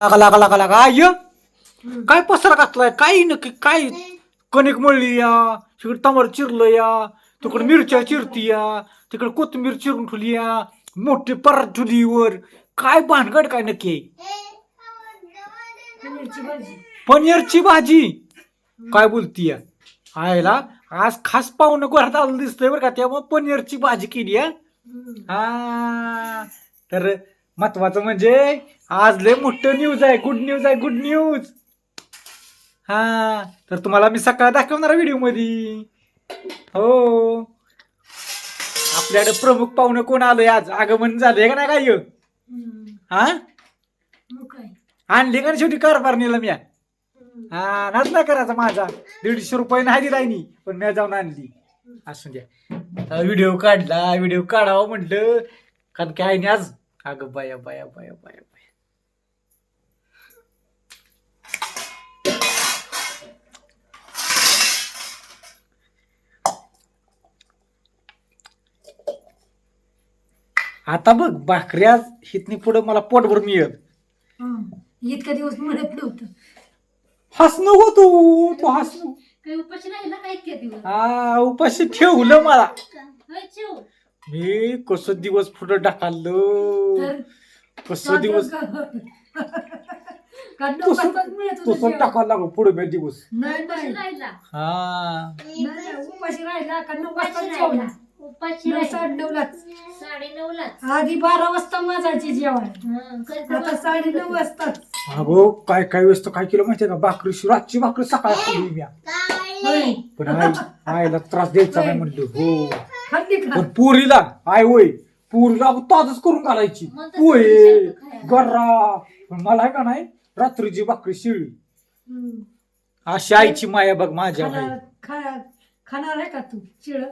लागा लागा लागा लागा. आय काय पसरा घातलाय? काय नक्की काय कणिक मळली या? तिकडे टमाटर चिरलं या? तिकडे मिरच्या चिरती या? तिकडे कोथिंबीर चिरून ठेवली या? मोठी परात ठेवली वर. काय भानगड काय नक्की? पनीरची भाजी. पनीरची भाजी काय बोलती या? आयला आज खास पाहुणं घरात आलं दिसतंय बरं का त्यामुळे पनीरची भाजी केली या हा. तर महत्वाचं म्हणजे आज लय मोठं न्यूज आहे. गुड न्यूज आहे गुड न्यूज हा तर तुम्हाला मी सकाळ दाखवणार व्हिडिओमध्ये हो. आपल्याकडे प्रमुख पाहुणे कोण आलोय आज? आगमन झालंय का नाही काय? हा? आणली का शेवटी शेवटी कारभारणीला मी हा नाचला नाही करायचा माझा. दीडशे रुपये नाही दिलाय नी पण मी जाऊन आणली. असू द्या. व्हिडिओ काढला व्हिडिओ काढावा म्हटलं. कारण काय नाही आज अगं बाया बाया बाया बाया बाया आता बघ भाकऱ्या हितनी पुढं मला पोटभर मिळत इतका दिवस मला होत. हसणं हो तू तू हसणं. काही उपाशी राहिला काय इतक्या दिवस? हा उपाशी ठेवलं मला. होय, चिव. मी कस दिवस पुढं टाकालो तर कस दिवस तसं-. टाकायला लागलो पुढे बे दिवस. नाही नाही. हा. नाही, नाही, उपाशी राहिला का नऊ वाजता जेवला उपाशी नऊ साडे नऊलाच साडे नऊलाच आधी बारा वाजता माझाची जेवण. आता साडे नऊ वाजता अगो काय काय वेळेस तर काय केलं माहितीये का? भाकरी शि- रातची भाकरी सकाळ खाल्ली मी. होय पण आई आईला त्रास द्यायचा नाही म्हणलं. हो. खाल्ली का पण पुरीला आय होय पुरीला ताजच करून घालायची. मग तसं पोहे विचारतो. गर्रा पण मला आहे का नाही रात्रीची भाकरी शिळी. हम्म. अशी आईची माया बघ माझ्या खाणार भाई खा- खाणार आहे का तू शिळ?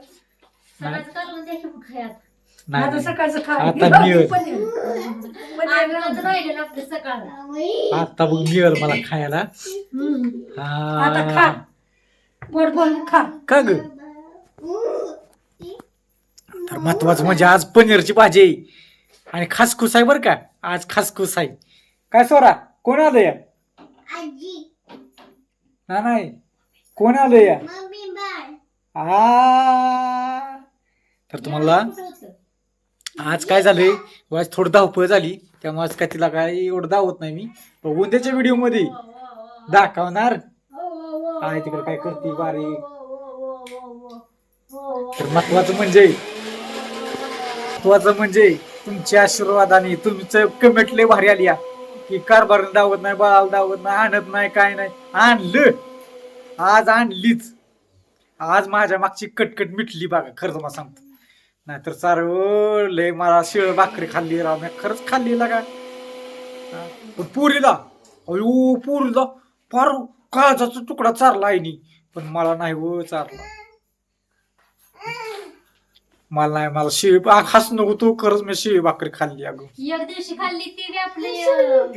द्या की मग. आता नाही. सकाळचं खा. आता मी- पनीर. पनीर आज राहिलेलं आपलं सकाळ आता बघ मिळेल मला खायला. आता खा. हा. पोट भरून खा. का ग? तर महत्वाचं म्हणजे आज पनीरची भाजी आहे. आणि खासखुस आहे बरं का आज खासखुस आहे काय सोरा कोण आलं या ना नाही कोण आलं या आ तर तुम्हाला? आज काय झालंय आज थोडं धावपळ झाली त्यामुळे आज काय तिला काय एवढं दावत नाही मी पण उद्याच्या व्हिडिओमध्ये दाखवणार काय तिकडे काय करते बारीक तर महत्वाचं म्हणजे महत्वाचं म्हणजे तुमच्या आशीर्वादाने तुमचं कमेंट लय भारी आली या. की कारभार दावत नाही बाळाला दावत नाही आणत नाही काय नाही. आणलं. आज आणलीच. आज माझ्या मागची कटकट मिटली बघा खरं तुम्हाला सांगतो. नाहीतर चार लय मला शिळ भाकरी खाल्ली राव मी खरंच खाल्ली लागा पण पुरीला अयो पुरीला फार काळजाचा तुकडा चारला आईनी. पण मला नाही व चारला. मला नाही मला शिळी आ, खास नको तू खरंच मी शिळी भाकरी खाल्ली अगं. एक दिवशी खाल्ली ती बी आपली अं,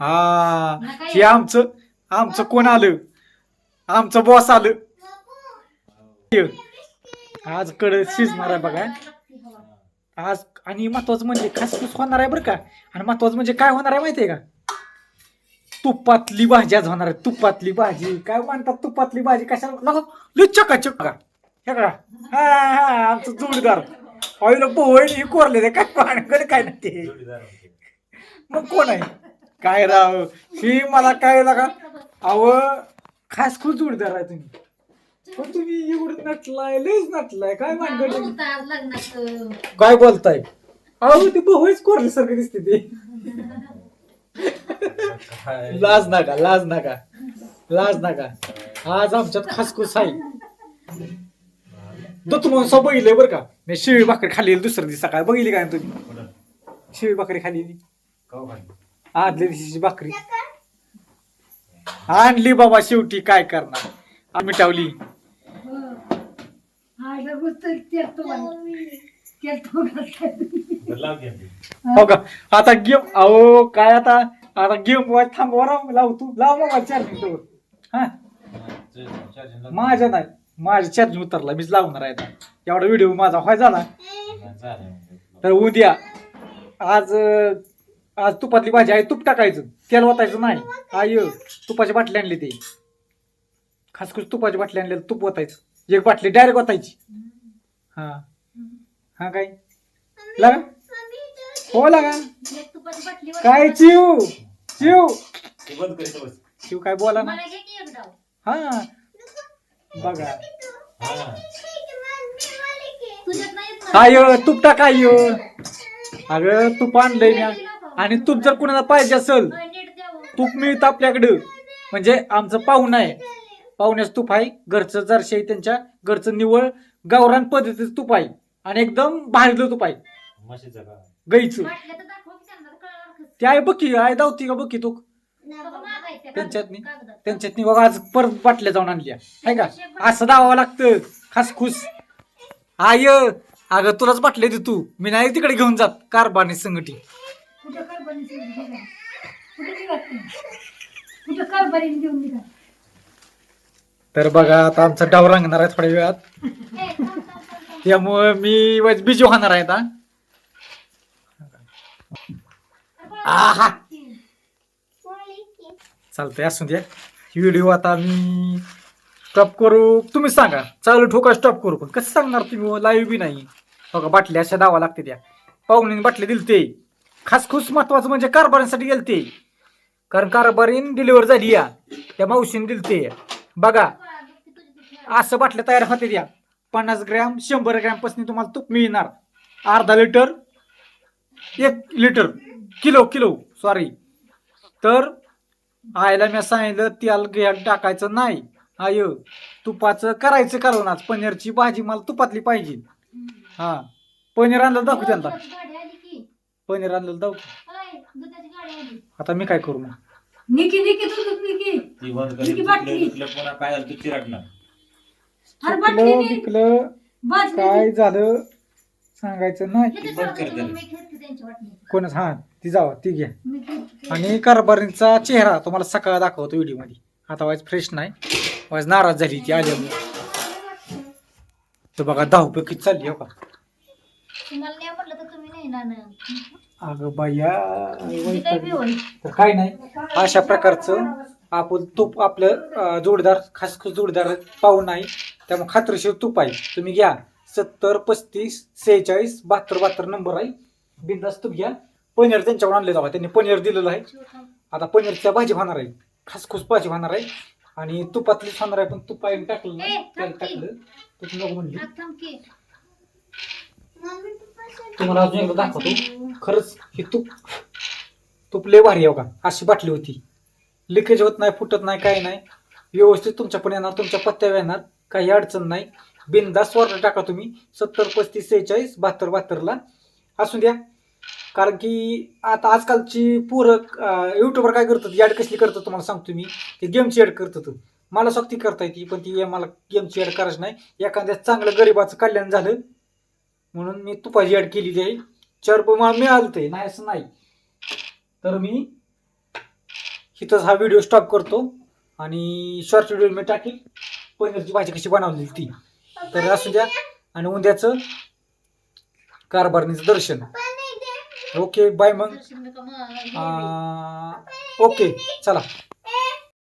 हा. नका हे आमचं आमचं कोण आलं? आमचं बॉस आलं. ये. आज कडे शिजणार आहे बघा. आज आणि महत्वाचं म्हणजे खासखुस होणार आहे बरं का? आणि महत्वाचं म्हणजे काय होणार आहे माहितीये का? तुपातली भाजी आज होणार आहे तुपातली भाजी. काय म्हणतात तुपातली भाजी? कशाला? नको लय चकाचक. का हे का हा हा आमचं जोडीदार. ऑइल पोहळी ही कोरले ते काय पाणकडे काय नाही ते. मग कोण आहे? काय राव? ही मला काय लागा? अव खास खूप जोडीदार आहे तुम्ही. पण तुम्ही एवढं नटलाय लयच नटलाय. काय मानगड लग्नाचं. काय बोलताय? अहो ती बहुच कोरल्यासारखं दिसते ते. लाज नका लाज नका. लाज नका. आज आमच्यात खासखुस आहे तो तुम्हाला बघितलंय बरं का? मी शिळी भाकरी खाल्लेली दुसऱ्या दिवशी सकाळी. बघितली काय तुम्ही? शिळी भाकरी खाल्लेली. आदल्या दिवशीची भाकरी. आणली बाबा शेवटी काय करणार? आम्ही टावली. आईला गुस्तर तेल तो तेल तो हो का? आता गेम अहो काय आता? आता गेम वाच थांबवा राव लाव तू. लाव मग चार्जिंग हा? माझ्या नाही. माझ्या चार्जिंग उतरला मीच लावणार आहे आता. एवढा व्हिडिओ माझा व्हाय झाला. तर उद्या आज अं, आज तुपातली भाजी आहे तूप टाकायचं. तेल वाटायचं नाही. आय तुपाची बाटली आणली ते. खास करून तुपाची बाटली आणली तूप ओतायचं. एक बाटली डायरेक्ट ओतायची. हा. हा काय? लागा. हो लागा. एक तुपाची बाटली वर- काय चिव चिव चिव काय बोला ना. मला घे की एक डाव हा. बघा. ना? आय तूप टाक आय अगं तूप आणलंय मी. आणि तूप जर कुणाला पाहिजे असेल. तूप मिळतं आपल्याकडं. म्हणजे आमचं पाहुणं आहे. पाहुण्याचं तूप आहे. घरचं जरशे त्यांच्या. घरचं निवळ गावरान पद्धतीचं तूप आहे. आणि एकदम भाजलं तूप आहे. गाईचं? ते आहे बघी आहे दावती का बघी तू बघा मागायचं त्या त्यांच्यात कागदात- कागदात. त्यांच्यात बघा आज परत बाटल्या जाऊन आणल्या. आहे का? असं दावावं लागतं. खासखुस आय अगं तुलाच बाटले दे तू. मी नाही तिकडे घेऊन जात. घेऊन निघा? तर बघा आता आमचा डाव रंगणार आहे थोड्या वेळात. त्यामुळे मी बिजी होणार आहे आता. आहा! चालतंय असू द्या. व्हिडिओ आता मी स्टॉप करू. तुम्ही सांगा. चालू ठोका स्टॉप करू पण. कसं सांगणार तुम्ही? लाईव्ह बी नाही. हो बघा बाटल्या अशा दावा लागते त्या. पाहुणे बाटले दिलते. खास खुस महत्वाचं म्हणजे गेलं ते कारण कारभारीन डिलिव्हर झाली या. त्या मावशीने दिलते. बघा. असं बाटल्या तयार होते त्या. पन्नास ग्रॅम शंभर ग्रॅमपासून तुम्हाला तूप मिळणार. अर्धा लिटर एक लिटर. Kilo kilo. सॉरी तर आईला मी सांगितलं तेल घ्यायला टाकायचं नाही. आय तुपाचं करायचं कारण आज पनीरची भाजी मला तुपातली पाहिजे. हा पनीर आणलं दाखवू त्यांना. दुधाची गाडी आली की. पनीर आणलं दाखवू. आता मी काय करू मग? निकी निकी तू तू निकी. ती बंद किती करीत बाटली? तुटलं पुन्हा काय झालं विकलं काय झालं? सांगायचं नाही. त्याला. कोणच हा. ती जावा ती घ्या. आणि कारभारींचा चेहरा तुम्हाला सकाळ दाखवतो व्हिडिओमध्ये आता वाज फ्रेश नाही वाज नाराज झाली ती आल्यामुळे. तर बघा धावपळ किती चालली हो का. अगं बाया. तर काय नाही अशा प्रकारचं आपण तूप आपलं जोडदार खास खास जोडदार पाहून नाही त्यामुळे खात्रीशीर तूप आहे. तुम्ही घ्या सत्तर पस्तीस सेहेचाळीस बहात्तर बहात्तर नंबर आहे. बिंदास तूप घ्या. पनीर त्यांच्याकडून आणले जावा त्यांनी पनीर दिलेलं आहे. आता पनीरच्या भाजी होणार आहे. खासखुस भाजी होणार आहे. आणि तुपातलीच होणार आहे पण तूप आहे टाकलं. टाकलं. तूप नको म्हणली. तुम्हाला अजून एकदा दाखवतो. खरंच ही तूप तूप लय भारी आहे का अशी बाटली होती. लिकेज होत नाही फुटत नाही काही नाही. व्यवस्थित तुमच्या पण येणार तुमच्या पत्त्यावर येणार. काही अडचण नाही. बिनदास ऑर्डर टाका तुम्ही. सत्तर पस्तीस सेहेचाळीस बहात्तर बहात्तरला. असू द्या. कारण की आता आजकालची पूरक युट्यूबर काय करतात? ॲड कसली करतात तुम्हाला सांगतो मी. ते गेमची ॲड करतात. मला सक्ती करता येते पण ती मला गेमची ॲड करायची नाही. एखाद्या चांगलं गरिबाचं कल्याण झालं म्हणून मी तुपाची ॲड केलेली आहे चार रुपये मला मिळालं ते नाही असं नाही. तर मी इथंच हा व्हिडिओ स्टॉप करतो आणि शॉर्ट व्हिडिओ मी टाकेल. पनीरची भाजी कशी बनवलेली ती. तर असू द्या. आणि उद्याचं कारभारणीचं दर्शन. ओके बाय मग. ओके चला.